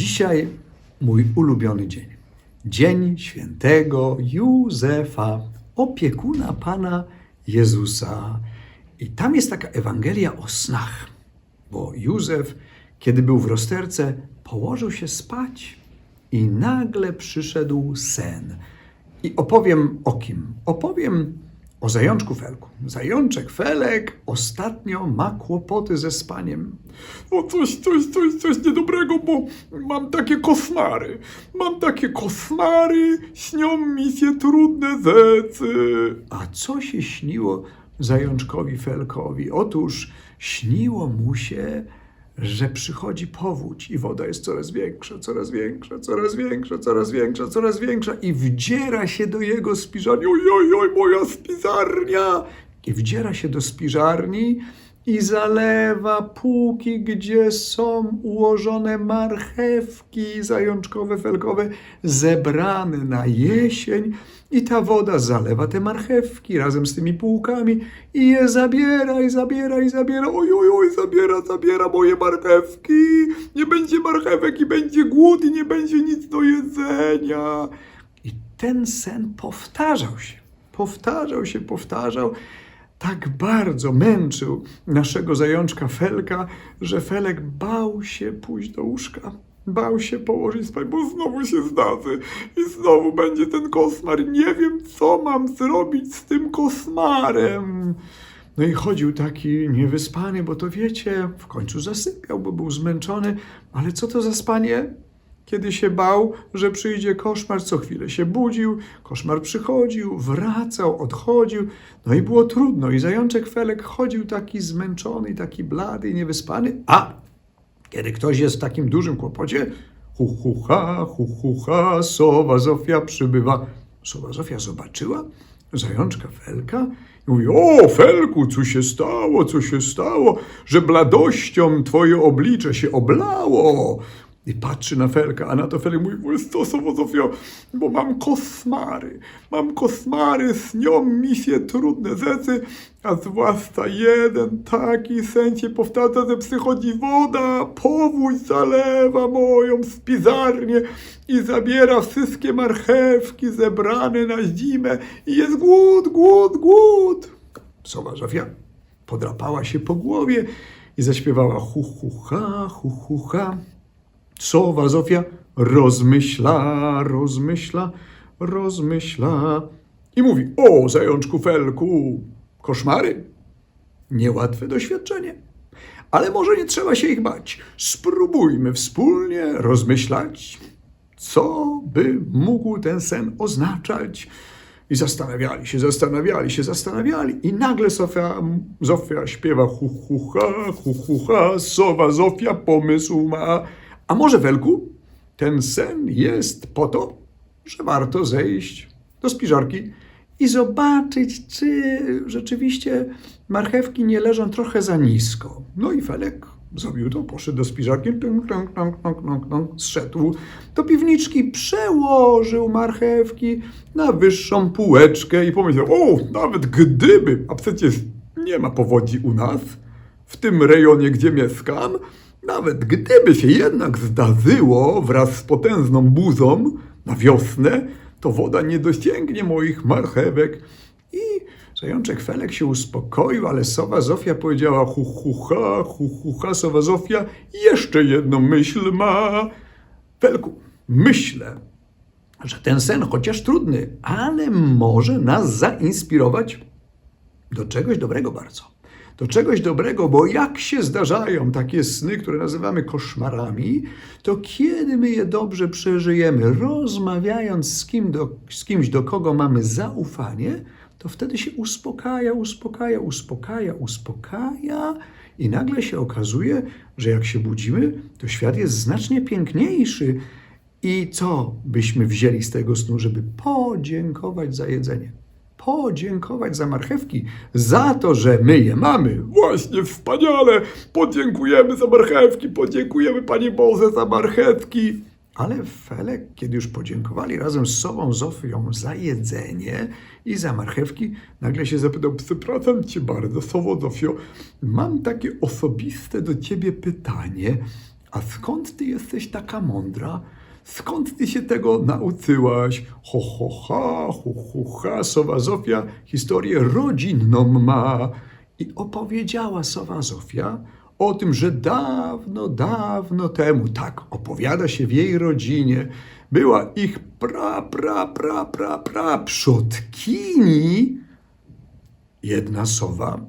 Dzisiaj mój ulubiony dzień. Dzień świętego Józefa, opiekuna Pana Jezusa. I tam jest taka Ewangelia o snach, bo Józef, kiedy był w rozterce, położył się spać i nagle przyszedł sen. I opowiem o kim? Opowiem o zajączku Felku. Zajączek Felek ostatnio ma kłopoty ze spaniem. O coś, coś, coś, coś niedobrego, bo mam takie koszmary. Mam takie koszmary, śnią mi się trudne zecy. A co się śniło zajączkowi Felkowi? Otóż śniło mu się, że przychodzi powódź i woda jest coraz większa, coraz większa, coraz większa, coraz większa, coraz większa i wdziera się do jego spiżarni. Oj, oj, oj, moja spizarnia. I wdziera się do spiżarni i zalewa półki, gdzie są ułożone marchewki zajączkowe, felkowe, zebrane na jesień. I ta woda zalewa te marchewki razem z tymi półkami i je zabiera, i zabiera, i zabiera. Oj, oj, oj, zabiera, zabiera moje marchewki. Nie będzie marchewek i będzie głód i nie będzie nic do jedzenia. I ten sen powtarzał się, powtarzał się, powtarzał. Tak bardzo męczył naszego zajączka Felka, że Felek bał się pójść do łóżka. Bał się położyć spać, bo znowu się zdarzy i znowu będzie ten koszmar. Nie wiem, co mam zrobić z tym koszmarem. No i chodził taki niewyspany, bo to wiecie, w końcu zasypiał, bo był zmęczony. Ale co to za spanie? Kiedy się bał, że przyjdzie koszmar, co chwilę się budził, koszmar przychodził, wracał, odchodził. No i było trudno. I zajączek Felek chodził taki zmęczony, taki blady i niewyspany. A kiedy ktoś jest w takim dużym kłopocie, hu hu ha, hu hu ha, sowa Zofia przybywa. Sowa Zofia zobaczyła zajączka Felka I mówi, o Felku, co się stało, co się stało, że bladością twoje oblicze się oblało. I patrzy na Felka, a na to Felek mówi, stosowo Zofio, bo mam koszmary, mam koszmary, śnią mi się trudne rzeczy, a zwłaszcza jeden taki sen się powtarza, że przychodzi woda, powódź zalewa moją spizarnię i zabiera wszystkie marchewki zebrane na zimę i jest głód, głód, głód. Sowa Zofia podrapała się po głowie i zaśpiewała hu hu ha, hu hu ha. Sowa Zofia rozmyśla, rozmyśla, rozmyśla i mówi, o zajączku Felku, koszmary, niełatwe doświadczenie. Ale może nie trzeba się ich bać. Spróbujmy wspólnie rozmyślać, co by mógł ten sen oznaczać. I zastanawiali się, zastanawiali się, zastanawiali. I nagle Sofia, Zofia śpiewa hu hu ha, hu hu ha, sowa Zofia pomysł ma. A może Welku, ten sen jest po to, że warto zejść do spiżarki i zobaczyć, czy rzeczywiście marchewki nie leżą trochę za nisko. No i Felek zrobił to, poszedł do spiżarki, tung, tung, tung, tung, tung, zszedł do piwniczki, przełożył marchewki na wyższą półeczkę i pomyślał, O, nawet gdyby, a przecież nie ma powodzi u nas, w tym rejonie, gdzie mieszkam, nawet gdyby się jednak zdarzyło wraz z potężną buzą na wiosnę, to woda nie dosięgnie moich marchewek. I zajączek Felek się uspokoił, ale sowa Zofia powiedziała hu hu ha, hu hu ha, sowa Zofia jeszcze jedną myśl ma. Felku, myślę, że ten sen, chociaż trudny, ale może nas zainspirować do czegoś dobrego bardzo. Do czegoś dobrego, bo jak się zdarzają takie sny, które nazywamy koszmarami, to kiedy my je dobrze przeżyjemy, rozmawiając z, kim do, z kimś, do kogo mamy zaufanie, to wtedy się uspokaja, uspokaja, uspokaja, uspokaja i nagle się okazuje, że jak się budzimy, to świat jest znacznie piękniejszy. I co byśmy wzięli z tego snu, żeby podziękować za jedzenie? Podziękować za marchewki, za to, że my je mamy. Właśnie wspaniale! Podziękujemy za marchewki, podziękujemy Panie Boże za marchewki. Ale Felek, kiedy już podziękowali razem z sobą Zofią za jedzenie i za marchewki, nagle się zapytał, Przepraszam Cię bardzo, Sowo Zofio, mam takie osobiste do Ciebie pytanie, A skąd ty jesteś taka mądra? Skąd ty się tego nauczyłaś? Ho, ho, ha, hu, hu, ha. Sowa Zofia historię rodzinną ma. I opowiedziała Sowa Zofia o tym, że dawno, dawno temu, tak opowiada się w jej rodzinie, była ich pra, pra, pra, pra, pra przodkini, jedna sowa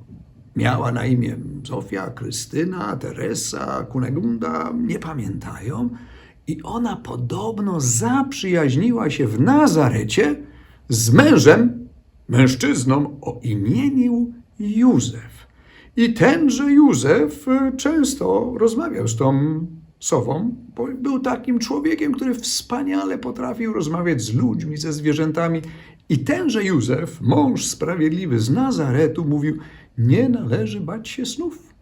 miała na imię Zofia, Krystyna, Teresa, Kunegunda, nie pamiętają. I ona podobno zaprzyjaźniła się w Nazarecie z mężem, mężczyzną o imieniu Józef. I tenże Józef e, często rozmawiał z tą sową, bo był takim człowiekiem, który wspaniale potrafił rozmawiać z ludźmi, ze zwierzętami. I tenże Józef, mąż sprawiedliwy z Nazaretu, mówił: Nie należy bać się snów.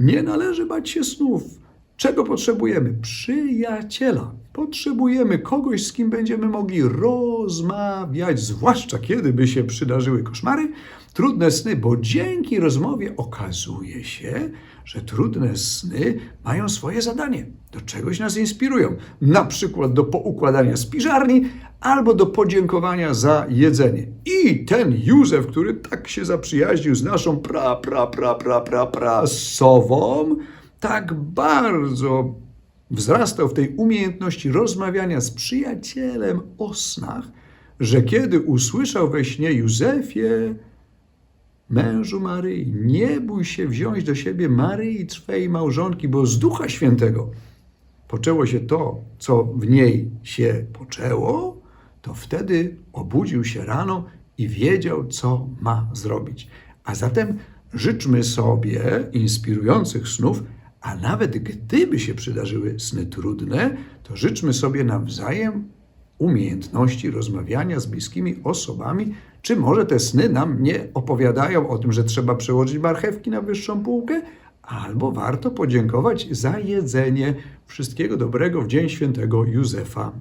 Nie należy bać się snów. Czego potrzebujemy? Przyjaciela. Potrzebujemy kogoś, z kim będziemy mogli rozmawiać, zwłaszcza kiedy by się przydarzyły koszmary, trudne sny, bo dzięki rozmowie okazuje się, że trudne sny mają swoje zadanie. Do czegoś nas inspirują. Na przykład do poukładania spiżarni albo do podziękowania za jedzenie. I ten Józef, który tak się zaprzyjaźnił z naszą pra, pra, pra, pra, pra, pra sową, tak bardzo wzrastał w tej umiejętności rozmawiania z przyjacielem o snach, że kiedy usłyszał we śnie Józefie, mężu Maryi, nie bój się wziąć do siebie Maryi, Twej małżonki, bo z Ducha Świętego poczęło się to, co w niej się poczęło, to wtedy obudził się rano i wiedział, co ma zrobić. A zatem życzmy sobie inspirujących snów, a nawet gdyby się przydarzyły sny trudne, to życzmy sobie nawzajem umiejętności rozmawiania z bliskimi osobami, czy może te sny nam nie opowiadają o tym, że trzeba przełożyć marchewki na wyższą półkę, albo warto podziękować za jedzenie. Wszystkiego dobrego w Dzień Świętego Józefa.